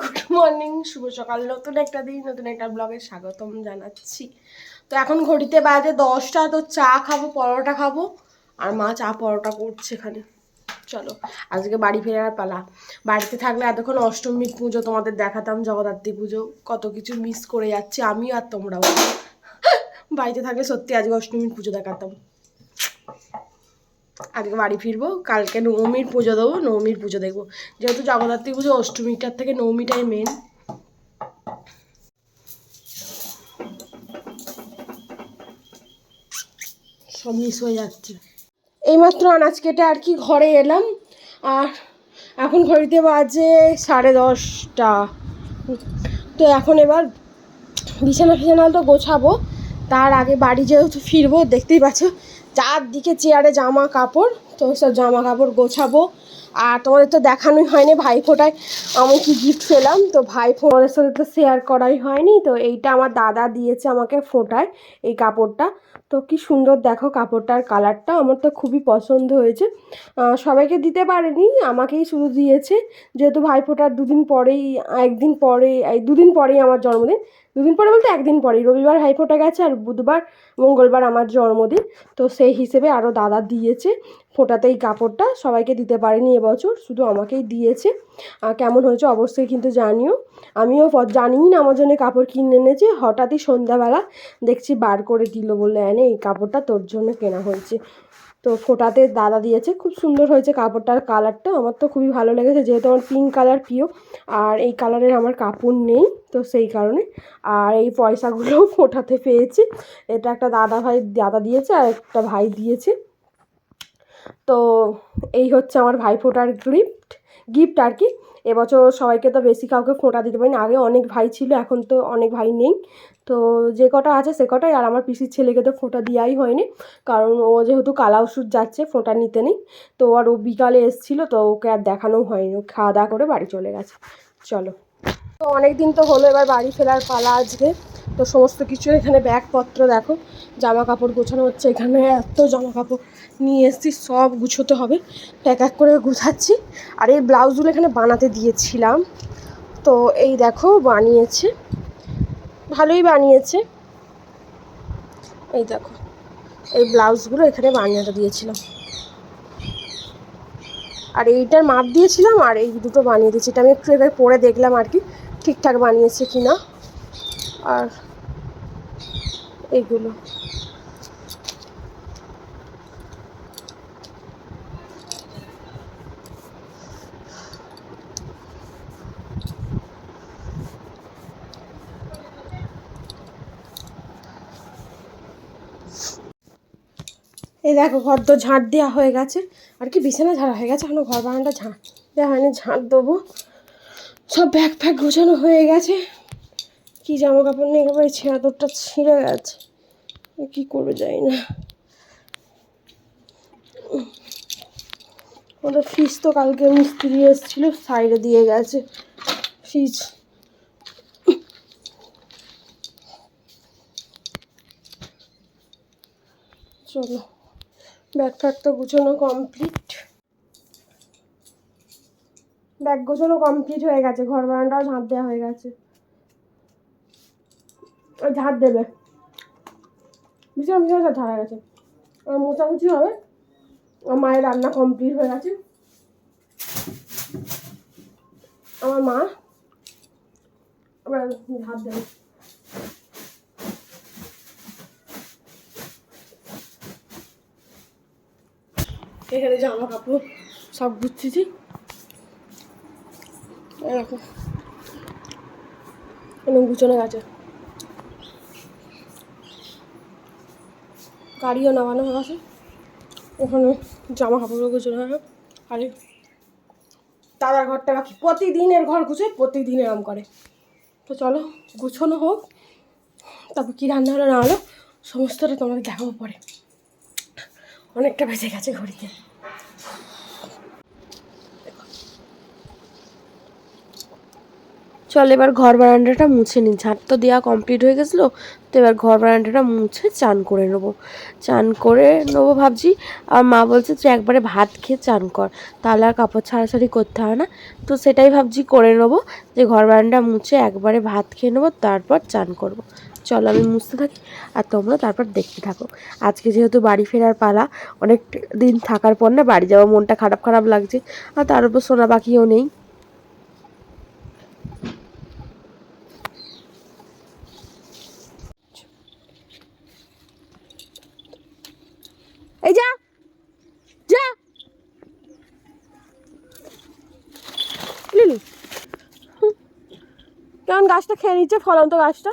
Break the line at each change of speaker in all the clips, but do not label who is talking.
Good morning শুভ সকাল। নতুন একটা দিন নতুন একটা ব্লগে স্বাগতম জানাচ্ছি। তো এখন ঘড়িতে বাজে দশটা তো চা খাব পরোটা খাব আর মা চা পরোটা করছে এখানে। চলো আজকে বাড়ি ফেরার পালা। বাড়িতে থাকলে এতক্ষণ অষ্টমীর পুজো তোমাদের দেখাতাম জগদ্ধাত্রী পুজো কত কিছু মিস করে যাচ্ছি আমিও আর তোমরাও। বাড়িতে থাকলে সত্যি আজকে অষ্টমীর পুজো দেখাতাম। আজকে বাড়ি ফিরবো, কালকে নবমীর পুজো দেবো, নবমীর পুজো দেখব। যেহেতু জগদ্ধাত্রী পুজো অষ্টমীটার থেকে নবমীটাই মেন সব মিস হয়ে যাচ্ছে। এইমাত্র আনাজ কেটে আর কি ঘরে এলাম। আর এখন ঘড়িতে বাজে সাড়ে দশটা। তো এখন এবার বিছানা ফিছানা তো গোছাবো। তার আগে বাড়ি যেহেতু ফিরবো, দেখতেই পাচ্ছ চারদিকে চেয়ারে জামা কাপড়, তো সব জামা কাপড় গোছাবো। আর তোমাদের তো দেখানোই হয়নি ভাইফোঁটায় আমি কি গিফট পেলাম। তো ভাইফো আমাদের সাথে তো শেয়ার করাই হয়নি। তো এইটা আমার দাদা দিয়েছে আমাকে ফোটায় এই কাপড়টা। তো কি সুন্দর দেখো কাপড়টার কালারটা আমার তো খুবই পছন্দ হয়েছে। সবাইকে দিতে পারেনি, আমাকেই শুধু দিয়েছে। যেহেতু ভাইফোঁটার দুদিন পরেই, একদিন পরে, এই দুদিন পরেই আমার জন্মদিন দুদিন পরে বলতে একদিন পরেই। রবিবার ভাইফোঁটা গেছে আর বুধবার, মঙ্গলবার আমার জন্মদিন। তো সেই হিসেবে আরও দাদা দিয়েছে ফোটাতে এই কাপড়টা। সবাইকে দিতে পারেনি এবছর, শুধু আমাকেই দিয়েছে। কেমন হয়েছে অবশ্যই কিন্তু জানিও। আমিও জানিই না আমার জন্য কাপড় কিনে এনেছে। হঠাৎই সন্ধ্যাবেলা দেখছি বার করে দিল বলে এনে এই কাপড়টা তোর জন্য কেনা হয়েছে। তো ফোটাতে দাদা দিয়েছে। খুব সুন্দর হয়েছে কাপড়টার কালারটা। আমার তো খুবই ভালো লেগেছে, যেহেতু আমার পিঙ্ক কালার প্রিয়। আর এই কালারের আমার কাপড় নেই, তো সেই কারণে। আর এই পয়সাগুলোও ফোটাতে পেয়েছি। এটা একটা দাদা ভাই, দাদা দিয়েছে আর একটা ভাই দিয়েছে। তো এই হচ্ছে আমার ভাই ফোটার গিফট গিফট আর কি। এবছর সবাইকে তো বেশি কাউকে ফোঁটা দিতে পারিনি। আগে অনেক ভাই ছিল, এখন তো অনেক ভাই নেই। তো যে কটা আছে সে কটাই। আর আমার পিসির ছেলেকে তো ফোঁটা দেওয়াই হয়নি। কারণ ও যেহেতু কালা ওষুধ যাচ্ছে, ফোঁটা নিতে নেই। তো আর ও বিকালে এসেছিল, তো ওকে আর দেখানো হয়নি। ও খাওয়া দাওয়া করে বাড়ি চলে গেছে। চলো। তো অনেক দিন তো হলো, এবার বাড়ি ফেরার পালা আজকে। তো সমস্ত কিছু এখানে ব্যাগপত্র দেখো। জামা কাপড় গোছানো হচ্ছে এখানে। এত জামা কাপড় নিয়ে এসেছি, সব গুছোতে হবে। এক এক করে গুছাচ্ছি। আর এই ব্লাউজগুলো এখানে বানাতে দিয়েছিলাম। তো এই দেখো, বানিয়েছে। ভালোই বানিয়েছে। এই দেখো, এই ব্লাউজগুলো এখানে বানিয়েটা দিয়েছিলাম। আর এইটার মাপ দিয়েছিলাম আর এই দুটো বানিয়ে দিয়েছি। এটা আমি একটু এবার পরে দেখলাম আর কি, ঠিকঠাক বানিয়েছে কি না আর এইগুলো। এই দেখো ঘর তো ঝাঁট দেওয়া হয়ে গেছে। আর কি বিছানা ঝাড়া হয়ে গেছে, এখনও ঘর বারান্দা ঝাঁট দেওয়া হয়নি, ঝাঁট দেবো। সব ব্যাগ ফ্যাগ গোছানো হয়ে গেছে। কি জামা কাপড় নিয়ে গেবো, এই ছেঁড়াদরটা ছিঁড়ে গেছে। কি করবে যাই না। ওদের ফ্রিজ তো কালকে মিস্ত্রি এসেছিল, সাইডে দিয়ে গেছে ফ্রিজ। চলো। ব্যাগ ফ্যাগ তো গুছানো কমপ্লিট ব্যাগ গোছানো কমপ্লিট হয়ে গেছে, ঘর বারান্দাও ঝাঁট দেওয়া হয়ে গেছে। ঝাঁপ দেবে। বিছানা বিছানা সব ঝাড়া গেছে। আর মোছামুছি হবে আমার মায়ের রান্না কমপ্লিট হয়ে গেছে। আমার মা আবার ঝাঁট দেবে। এখানে জামা কাপড় সব গুছিয়েছি। এরকম গুছানো গেছে। গাড়িও নামানো হয়ে গেছে ওখানে জামা কাপড়ও গুছানো হবে আরে, দাদার ঘরটা বাকি। প্রতিদিনের ঘর গুছোয় প্রতিদিন এরম করে। তো চলো, গুছানো হোক। তারপর কী রান্না হলো না হলো, সমস্তটা তোমাদের দেখাবো পরে। অনেকটা বেঁচে গেছে ঘড়িতে। চল, এবার ঘর বারান্দাটা মুছে নিই। ঝাঁট তো দেওয়া কমপ্লিট হয়ে গেছিল, তো এবার ঘর বারান্দাটা মুছে চান করে নেব। চান করে নেব ভাবছি। আর মা বলছে, তুই একবারে ভাত খেয়ে চান কর। তাহলে আর কাপড় ছাড়াছাড়ি করতে হয় না। তো সেটাই ভাবছি করে নেব, যে ঘর বারান্দা মুছে একবারে ভাত খেয়ে নেব, তারপর চান করব। চলো আমি মুছতে থাকি আর তোমরা তারপর দেখতে থাকো। আজকে যেহেতু বাড়ি ফেরার পালা, অনেক দিন থাকার পর না বাড়ি যাওয়া মনটা খারাপ খারাপ লাগছে আর তার উপর সোনা পাখিও নেই। এই যা যা। লিলি। কেমন গাছটা খেয়ে নিচ্ছে? ফলন্ত গাছটা।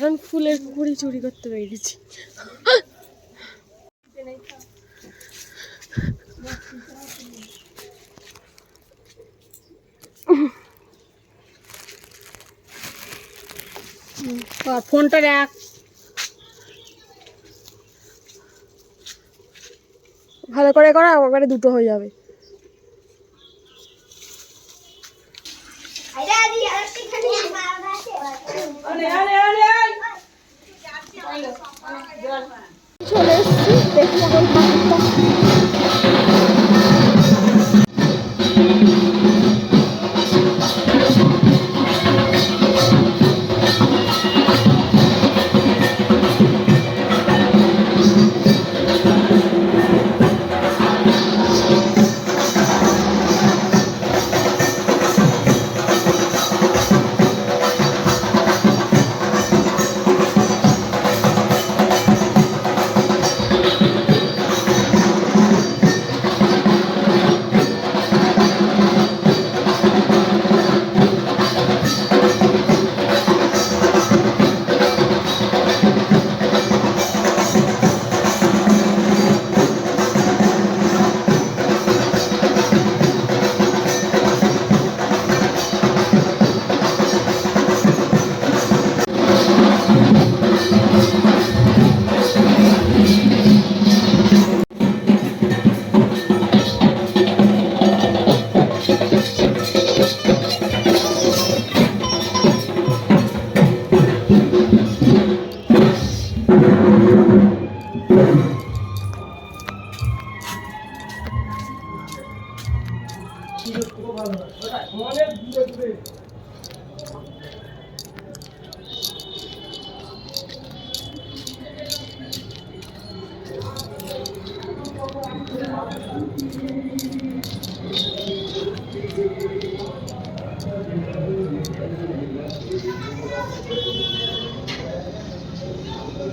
তখন ফুলের কুড়ি চুরি করতে পেরেছি।
ফোনটা রাখ
ভালো করে করা একবারে দুটো হয়ে যাবে।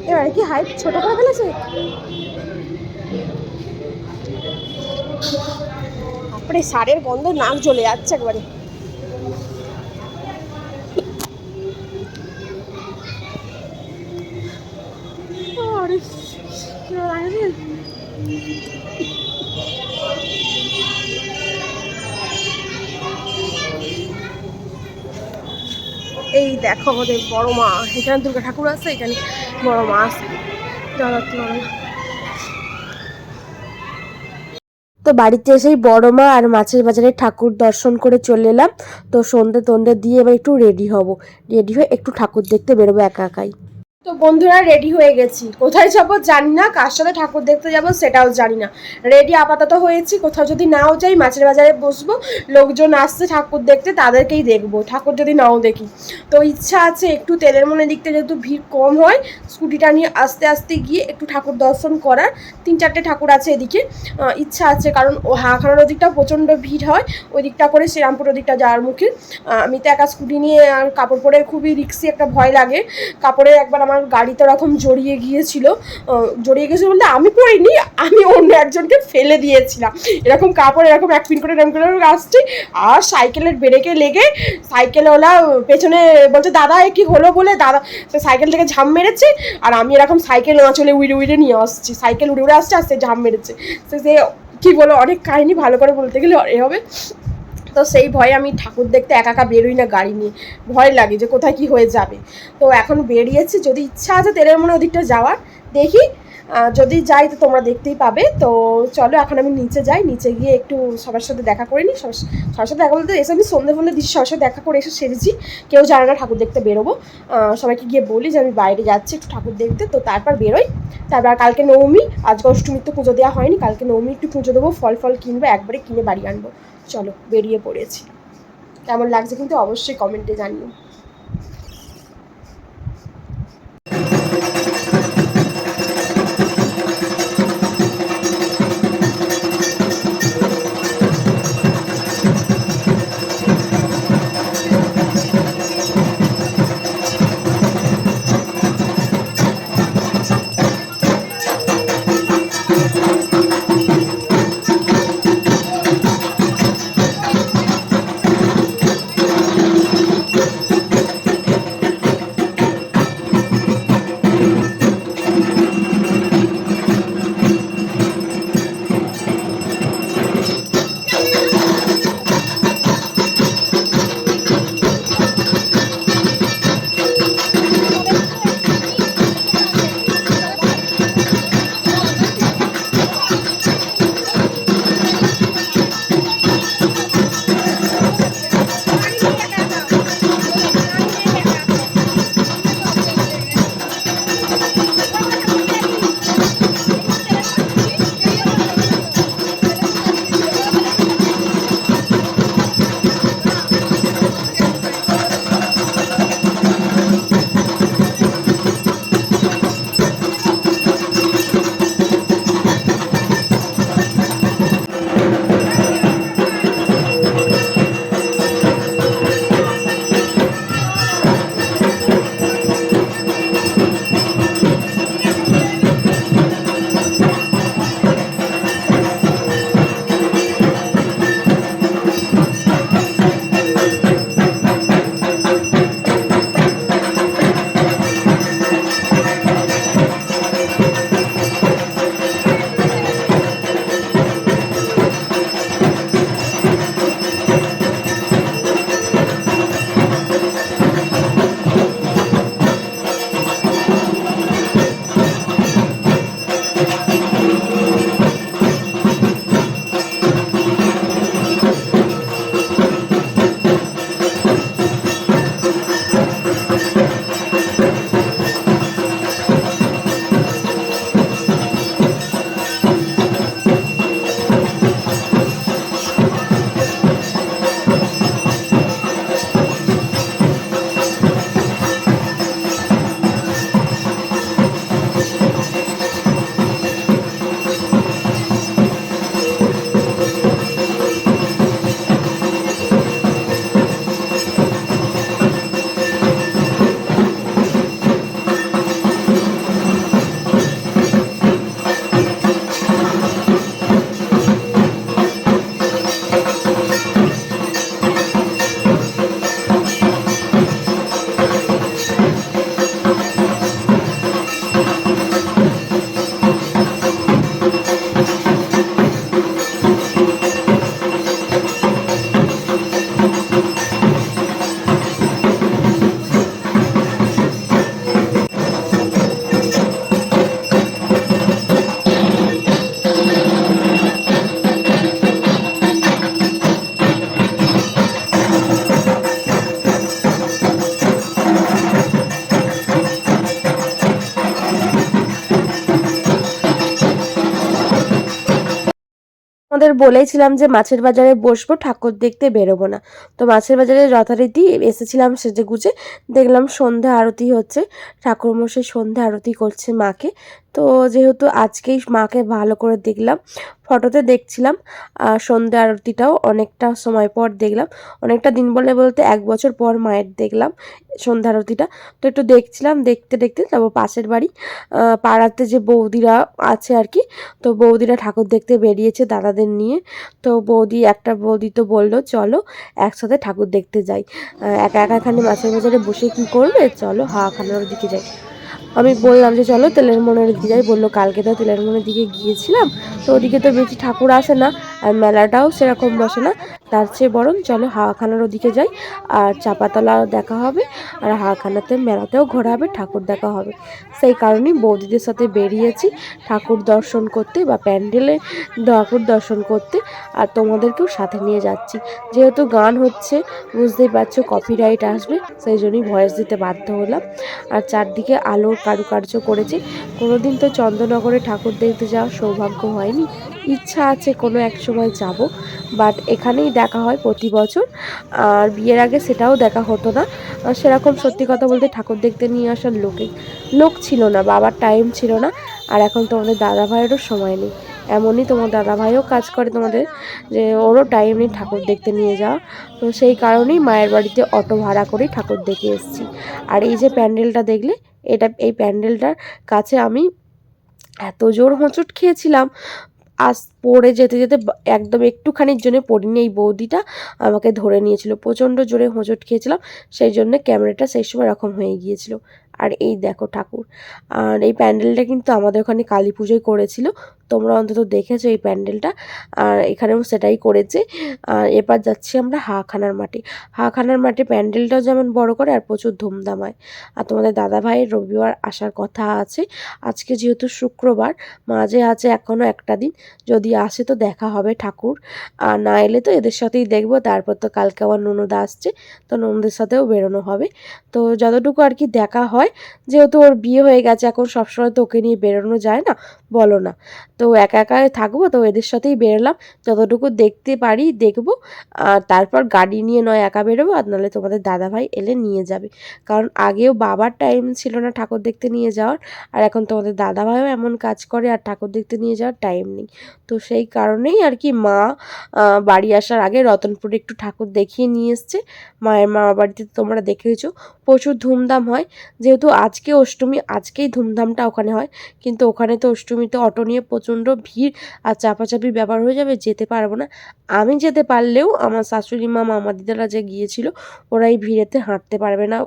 এবারে কি হাইট ছোট করে ফেলেছে? আপনি সারের গন্ধ নাক জ্বলে যাচ্ছে একবারে। দেখো আমাদের বড় মা। এখানে দুর্গা ঠাকুর আছে, এখানে বড় মা আছে। তো বাড়িতে এসেই বড় মা আর মাছের বাজারে ঠাকুর দর্শন করে চলে এলাম। তো সন্ধে তন্ধে দিয়ে এবার একটু রেডি হব। রেডি হয়ে একটু ঠাকুর দেখতে বেরোবো একা একাই। তো বন্ধুরা রেডি হয়ে গেছি। কোথায় যাব জানি না, কার সাথে ঠাকুর দেখতে যাব সেটাও জানি না। রেডি আপাতত হয়েছি, কোথাও যদি নাও যাই, মাছের বাজারে বসবো, লোকজন আসছে ঠাকুর দেখতে, তাদেরকেই দেখব। ঠাকুর যদি নাও দেখি। তো ইচ্ছা আছে একটু তেলের মনে দিকতে যেহেতু ভিড় কম হয়, স্কুটিটা নিয়ে আস্তে আস্তে গিয়ে একটু ঠাকুর দর্শন করার, তিন চারটে ঠাকুর আছে এদিকে। ইচ্ছা আছে, কারণ ও হাঁখানোর ওদিকটা প্রচণ্ড ভিড় হয় ওই দিকটা করে শ্রীরামপুর ওদিকটা যাওয়ার মুখে। আমি তো একা স্কুটি নিয়ে আর কাপড় পরে খুবই রিক্সি একটা ভয় লাগে। কাপড়ে একবার আমার আমার গাড়িতে ওরকম জড়িয়ে গিয়েছিল জড়িয়ে গেছিল বলতে আমি পড়িনি, আমি অন্য একজনকে ফেলে দিয়েছিলাম। এরকম কাপড়, এরকম এক পিন করে, এরকম করে আসছি আর সাইকেলের ব্রেকে লেগে সাইকেলওয়ালা পেছনে বলছে, দাদা, এ কি হলো বলে? দাদা সাইকেল থেকে ঝাম মেরেছে, আর আমি এরকম সাইকেল না চলে উড়ে উড়ে নিয়ে আসছি। সাইকেল উড়ে উড়ে আসছে, আর সে ঝাম মেরেছে। তো সে কী বলো, অনেক কাহিনী ভালো করে বলতে গেলে এ হবে। তো সেই ভয়ে আমি ঠাকুর দেখতে একা একা বেরোই না গাড়ি নিয়ে। ভয় লাগে যে কোথায় কি হয়ে যাবে। তো এখন বেরিয়েছি, যদি ইচ্ছা আছে তেলের মনে ওদিকটা যাওয়ার, দেখি। যদি যাই তো তোমরা দেখতেই পাবে। তো চলো, এখন আমি নিচে যাই। নিচে গিয়ে একটু সবার সাথে দেখা করে নিই। সবার সাথে দেখা বলতে এসে আমি সন্ধে ফন্ধে দিচ্ছি, সবার সাথে দেখা করে এসে সেরেছি কেউ জানে না ঠাকুর দেখতে বেরোবো। সবাইকে গিয়ে বলি যে আমি বাইরে যাচ্ছি একটু ঠাকুর দেখতে। তো তারপর বেরোই। তারপর কালকে নবমী, আজকে অষ্টমীর তো পুজো দেওয়া হয়নি। কালকে নবমী একটু পুজো দেবো, ফল ফল কিনবো, একবারে কিনে বাড়ি আনব। চলো বেরিয়ে পড়েছি। কেমন লাগছে কিন্তু অবশ্যই কমেন্টে জানিও।
আমাদের বলেইছিলাম যে মাছের বাজারে বসবো, ঠাকুর দেখতে বেরোবো না। তো মাছের বাজারে যথারীতি এসেছিলাম সেজে গুজে। দেখলাম সন্ধ্যা আরতি হচ্ছে, ঠাকুরমশাই সন্ধ্যা আরতি করছে মাকে। তো যেহেতু আজকেই মাকে ভালো করে দেখলাম ফটোতে দেখছিলাম। আর সন্ধ্যা আরতিটাও অনেকটা সময় পর দেখলাম। অনেকটা দিন বলে বলতে এক বছর পর মায়ের দেখলাম সন্ধ্যা আরতিটা। তো একটু দেখছিলাম, দেখতে দেখতে তারপর পাশের বাড়ি পাড়াতে যে বৌদিরা আছে আর কি, তো বৌদিরা ঠাকুর দেখতে বেরিয়েছে দাদাদের নিয়ে। তো বৌদি, একটা বৌদি তো বলল, চলো একসাথে ঠাকুর দেখতে যাই। একা একা এখানে মাছের বাজারে বসে কি করবে? চলো হাওয়াখানার দিকে যাই। আমি বললাম যে চলো তেলের মনের দিকে যাই। বলল, কালকে তো তেলের মনের দিকে গিয়েছিলাম। তো ওদিকে তো বেশি ঠাকুর আসে না, আর মেলাটাও সেরকম বসে না। তার চেয়ে বরং চলো হাওয়াখানার ওদিকে যাই, আর চাপাতলাও দেখা হবে, আর হাওয়াখানাতে মেলাতেও ঘোরা হবে, ঠাকুর দেখা হবে। সেই কারণেই বৌদিদের সাথে বেরিয়েছি, ঠাকুর দর্শন করতে বা প্যান্ডেলে ঠাকুর দর্শন করতে, আর তোমাদেরকেও সাথে নিয়ে যাচ্ছি। যেহেতু গান হচ্ছে, বুঝতেই পারছ কপিরাইট আসবে, সেই জন্যই ভয়েস দিতে বাধ্য হলাম। আর চারদিকে আলোর কারুকার্য করেছে। কোনোদিন তো চন্দ্রনগরে ঠাকুর দেখতে যাওয়ার সৌভাগ্য হয়নি। ইচ্ছা আছে কোনো এক সময় যাব বাট এখানেই দেখা হয় প্রতি বছর। আর বিয়ের আগে সেটাও দেখা হতো না। সেরকম সত্যি কথা বলতে ঠাকুর দেখতে নিয়ে আসার লোকে, লোক ছিল না, বাবার টাইম ছিল না। আর এখন তোমাদের দাদা ভাইয়েরও সময় নেই। এমনই তোমার দাদা ভাইও কাজ করে তোমাদের, যে ওরও টাইম নেই ঠাকুর দেখতে নিয়ে যাওয়া। তো সেই কারণেই মায়ের বাড়িতে অটো ভাড়া করেই ঠাকুর দেখে এসেছি। আর এই যে প্যান্ডেলটা দেখলে এটা এই প্যান্ডেলটার কাছে আমি এত জোর হোঁচট খেয়েছিলাম। আস পড়ে যেতে যেতে একদম একটুখানির জন্য পড়িনি এই বৌদিটা। আমাকে ধরে নিয়েছিল। প্রচণ্ড জোরে হোঁচট খেয়েছিলাম। সেই জন্য ক্যামেরাটা সেই সময় এরকম হয়ে গিয়েছিল। আর এই দেখো ঠাকুর। আর এই প্যান্ডেলটা কিন্তু আমাদের ওখানে কালী পুজোয় করেছিল। তোমরা অন্তত দেখেছ এই প্যান্ডেলটা। আর এখানেও সেটাই করেছে। আর এবার যাচ্ছি আমরা হাখানার মাঠে। হাখানার মাঠে প্যান্ডেলটাও যেমন বড় করে আর প্রচুর ধুমধাম হয়। আর তোমাদের দাদা ভাইয়ের রবিবার আসার কথা আছে। আজকে যেহেতু শুক্রবার, মাঝে আছে এখনও একটা দিন। যদি আসে তো দেখা হবে ঠাকুর। আর না এলে তো এদের সাথেই দেখব, তারপর তো কালকে আবার ননদ আসছে, তো ননদের সাথেও বেরোনো হবে। তো যতটুকু আর কি দেখা হয়, যেহেতু ওর বিয়ে হয়ে গেছে, এখন সবসময় তো ওকে নিয়ে বেরোনো যায় না, বলো না। তো একা একা থাকব, তো এদের সাথেই বেরোলাম। যতটুকু দেখতে পারি দেখব। আর তারপর গাড়ি নিয়ে নয়, একা বেরোবো আর নাহলে তোমাদের দাদাভাই এলে নিয়ে যাবে। কারণ আগেও বাবার টাইম ছিল না ঠাকুর দেখতে নিয়ে যাওয়ার, আর এখন তোমাদের দাদাভাইও এমন কাজ করে আর ঠাকুর দেখতে নিয়ে যাওয়ার টাইম নেই। তো সেই কারণেই আর কি মা বাড়ি আসার আগে রতনপুরে একটু ঠাকুর দেখিয়ে নিয়ে এসছে। মায়ের মামা বাড়িতে তোমরা দেখেছ প্রচুর ধুমধাম হয়। যেহেতু আজকে অষ্টমী, আজকেই ধুমধামটা ওখানে হয়। কিন্তু ওখানে তো অষ্টমীতে অটো নিয়ে প্রচণ্ড ভিড় আর চাপাচাপি ব্যাপার হয়ে যাবে, যেতে পারব না। আমি যেতে পারলেও আমার শাশুড়ি মা, মামা দিদারা যে গিয়েছিল, ওরা এই ভিড়েতে হাঁটতে পারবে না,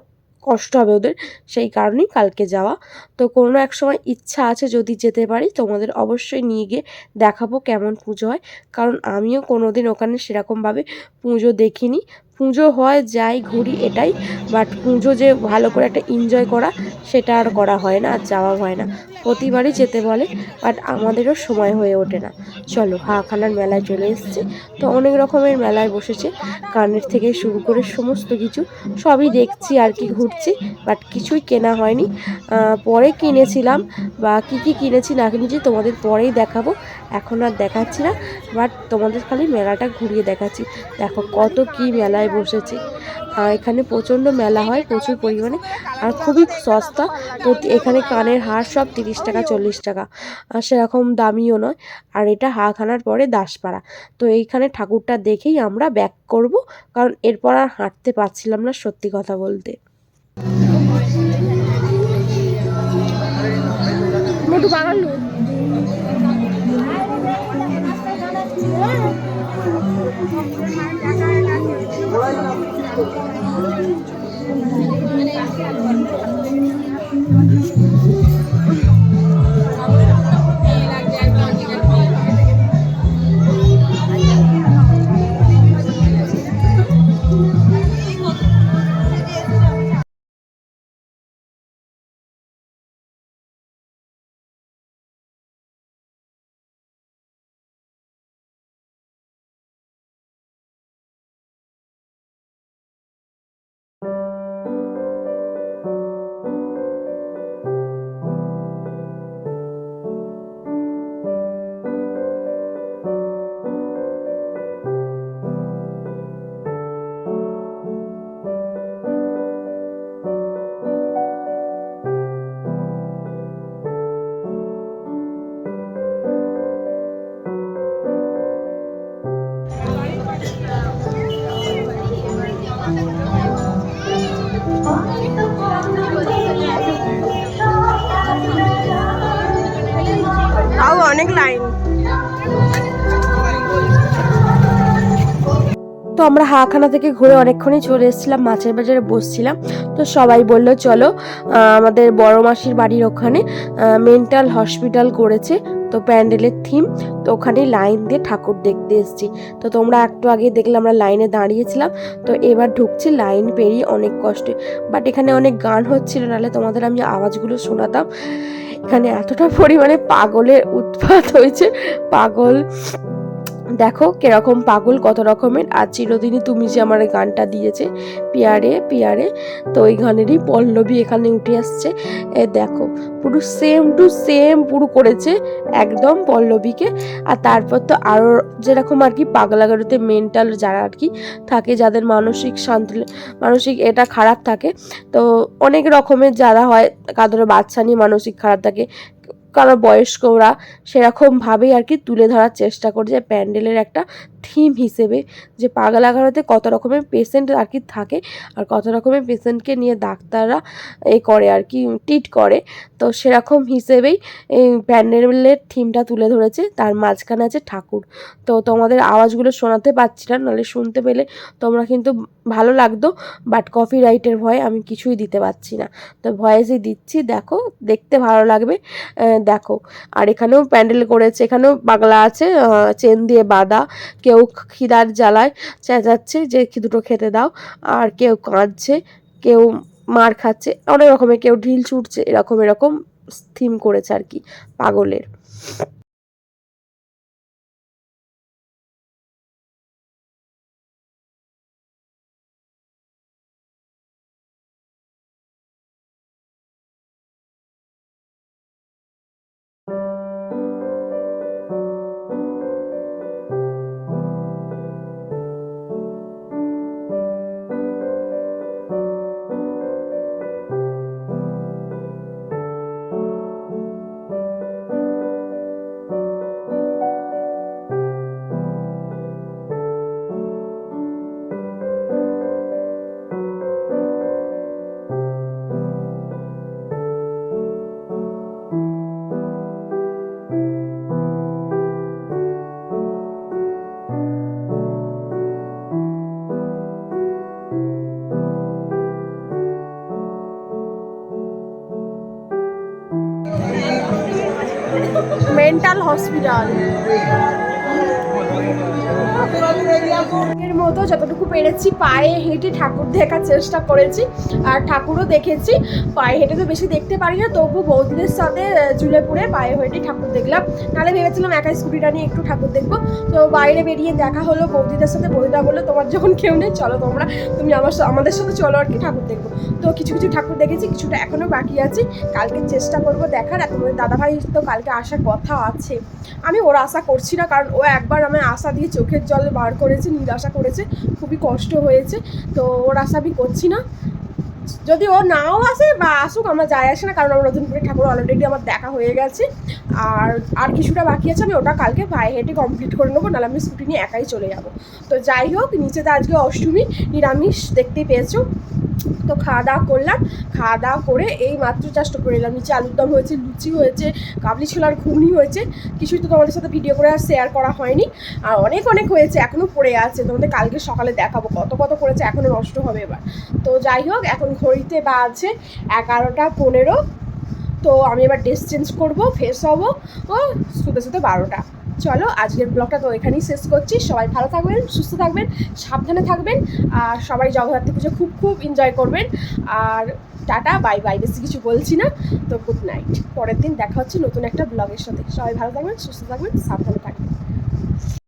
কষ্ট হবে ওদের। সেই কারণেই কালকে যাওয়া। তো কোনো এক সময় ইচ্ছা আছে যদি যেতে পারি, তোমাদের অবশ্যই নিয়ে গিয়ে দেখাবো কেমন পুজো হয়। কারণ আমিও কোনো দিন ওখানে সেরকমভাবে পুজো দেখিনি। পুজো হয়, যাই ঘুরি এটাই। বাট পুজো যে ভালো করে একটা এনজয় করা, সেটা আর করা হয় না, আর যাওয়া হয় না। প্রতিবারই যেতে বলে বাট আমাদেরও সময় হয়ে ওঠে না। চলো, হাখানার মেলায় চলে এসেছি। তো অনেক রকমের মেলায় বসেছে। কানের থেকে শুরু করে সমস্ত কিছু, সবই দেখছি আর কি ঘুরছি বাট কিছুই কেনা হয়নি। পরে কিনেছিলাম, বা কি কি কিনেছি না কিনেছি তোমাদের পরেই দেখাবো। এখন আর দেখাচ্ছি না বাট তোমাদের খালি মেলাটা ঘুরিয়ে দেখাচ্ছি। দেখো কত কি মেলায় বসেছে। আর এখানে প্রচণ্ড মেলা হয়, প্রচুর পরিমাণে। আর খুবই সস্তা। প্রতি এখানে কানের হার সব তিরিশ টাকা, চল্লিশ টাকা। আর সেরকম দামিও নয়। আর এটা হাখানার পরে দাসপাড়া। তো এইখানে ঠাকুরটা দেখেই আমরা ব্যাক করব। কারণ এরপর আর হাঁটতে পারছিলাম না, সত্যি কথা বলতে।
Motu Thank you.
অনেক লাইন।
তো আমরা হাখানা থেকে ঘুরে অনেকক্ষণই চলে এসেছিলাম, মাছের বাজারে বসছিলাম। তো সবাই বলল, চলো আমাদের বড় মাসির বাড়ির ওখানে মেন্টাল হসপিটাল করেছে, তো প্যান্ডেলের থিম তো ওখানে লাইন দিয়ে ঠাকুর দেখতে এসেছি। তো তোমরা একটু আগে দেখলে আমরা লাইনে দাঁড়িয়েছিলাম, তো এবার ঢুকছি লাইন পেরিয়ে অনেক কষ্টে বাট এখানে অনেক গান হচ্ছিল, নাহলে তোমাদের আমি আওয়াজগুলো শোনাতাম। এখানে এতটা পরিমাণে পাগলের উৎপাত হয়েছে পাগল। দেখো কীরকম পাগল, কত রকমের। আর চিরদিনই তুমি যে আমার গানটা দিয়েছে, পিয়ারে পিয়ারে, তো ওই গানেরই পল্লবী এখানে উঠে আসছে। এ দেখো, পুরো সেম টু সেম পুরো করেছে একদম পল্লবীকে। আর তারপর তো আরও যেরকম আর কি পাগলাগারুতে মেন্টাল যারা আর কি থাকে, যাদের মানসিক শান্তি, মানসিক এটা খারাপ থাকে, তো অনেক রকমের যারা হয় কাদের বাচ্চা নিয়ে মানসিক খারাপ থাকে কারও বয়স্করা সেরকমভাবেই আর কি তুলে ধরার চেষ্টা করছে প্যান্ডেলের একটা থিম হিসেবে যে পাগলাগারোতে কত রকমের পেশেন্ট আর কি থাকে আর কত রকমের পেশেন্টকে নিয়ে ডাক্তাররা এ করে আর কি ট্রিট করে। তো সেরকম হিসেবেই এই প্যান্ডেলের থিমটা তুলে ধরেছে। তার মাঝখানে আছে ঠাকুর। তো তোমাদের আওয়াজগুলো শোনাতে পারছি না, নাহলে শুনতে পেলে তোমরা কিন্তু ভালো লাগতো বাট কপি রাইটের ভয়ে আমি কিছুই দিতে পারছি না। তো ভয়েসই দিচ্ছি, দেখো, দেখতে ভালো লাগবে দেখো। আর এখানেও প্যান্ডেল করেছে, এখানেও বাংলা আছে চেন দিয়ে বাঁধা, কেউ খিদার জ্বালায় চেঁচাচ্ছে যে দুটো খেতে দাও। আর কেউ কাঁদছে, কেউ মার খাচ্ছে। অনেক রকমের, কেউ ঢিল ছুটছে, এরকম এরকম থিম করেছে আর কি, পাগলের।
হসপিটাল এর মতো যতটুকু পেরেছি পায়ে হেঁটে ঠাকুর দেখার চেষ্টা করেছি আর ঠাকুরও দেখেছি। পায়ে হেঁটে তো বেশি দেখতে পারি না তবু বৌদিদের সাথে চুলে জুলেপুরে পায়ে হেঁটে ঠাকুর দেখলাম। নাহলে ভেবেছিলাম একা স্কুটিটা নিয়ে একটু ঠাকুর দেখব। তো বাইরে বেরিয়ে দেখা হলো, বৌদিদের সাথে বৌদিরা বলল, তোমার যখন কেউ নেই, চলো তোমরা, তুমি আমার আমাদের সাথে চলো আর কি ঠাকুর দেখব। তো কিছু কিছু ঠাকুর দেখেছি, কিছুটা এখনও বাকি আছে। কালকে চেষ্টা করব দেখার। আর দাদাভাই তো কালকে আসার কথা আছে। আমি ওর আশা করছি না, কারণ ও একবার আমার আশা দিয়ে চোখের জল বার করেছে নিরাশা করেছে, খুবই কষ্ট হয়েছে, তো ওর আশা আমি করছি না। যদি ও নাও আসে বা আসুক, আমরা যাই আসে না, কারণ আমার নতুনপুরের করে ঠাকুর অলরেডি আমার দেখা হয়ে গেছে। আর আর কিছুটা বাকি আছে, আমি ওটা কালকে পায়ে হেঁটে কমপ্লিট করে নেব, নাহলে আমি স্কুটি নিয়ে একাই চলে যাব। তো যাই হোক নিচেতে আজকে অষ্টমী, নিরামিষ, দেখতেই পেয়েছ। তো খাওয়া দাওয়া করলাম। খাওয়া দাওয়া করে এই মাত্র চাষটা করে এলাম নিচে আলুর দম হয়েছে, লুচি হয়েছে, কাবলি ছোলার ঘুগনি হয়েছে। কিছুই তো তোমাদের সাথে ভিডিও করে আর শেয়ার করা হয়নি। আর অনেক অনেক হয়েছে এখনও পড়ে আছে। তোমাদের কালকে সকালে দেখাবো কত কত করেছে এখনও নষ্ট হবে এবার। তো যাই হোক, এখন ঘড়িতে বাজছে এগারোটা পনেরো। তো আমি এবার ড্রেস চেঞ্জ করব ফ্রেশ হব, ও, শুতে শুতে বারোটা। চলো, আজকের ব্লগটা তো এখানেই শেষ করছি। সবাই ভালো থাকবেন, সুস্থ থাকবেন, সাবধানে থাকবেন, আর সবাই জগদ্ধাত্রী পুজো খুব খুব এনজয় করবেন। আর টাটা বাই বাই বেশি কিছু বলছি না। তো গুড নাইট পরের দিন দেখা হচ্ছে নতুন একটা ব্লগের সাথে। সবাই ভালো থাকবেন, সুস্থ থাকবেন, সাবধানে থাকবেন।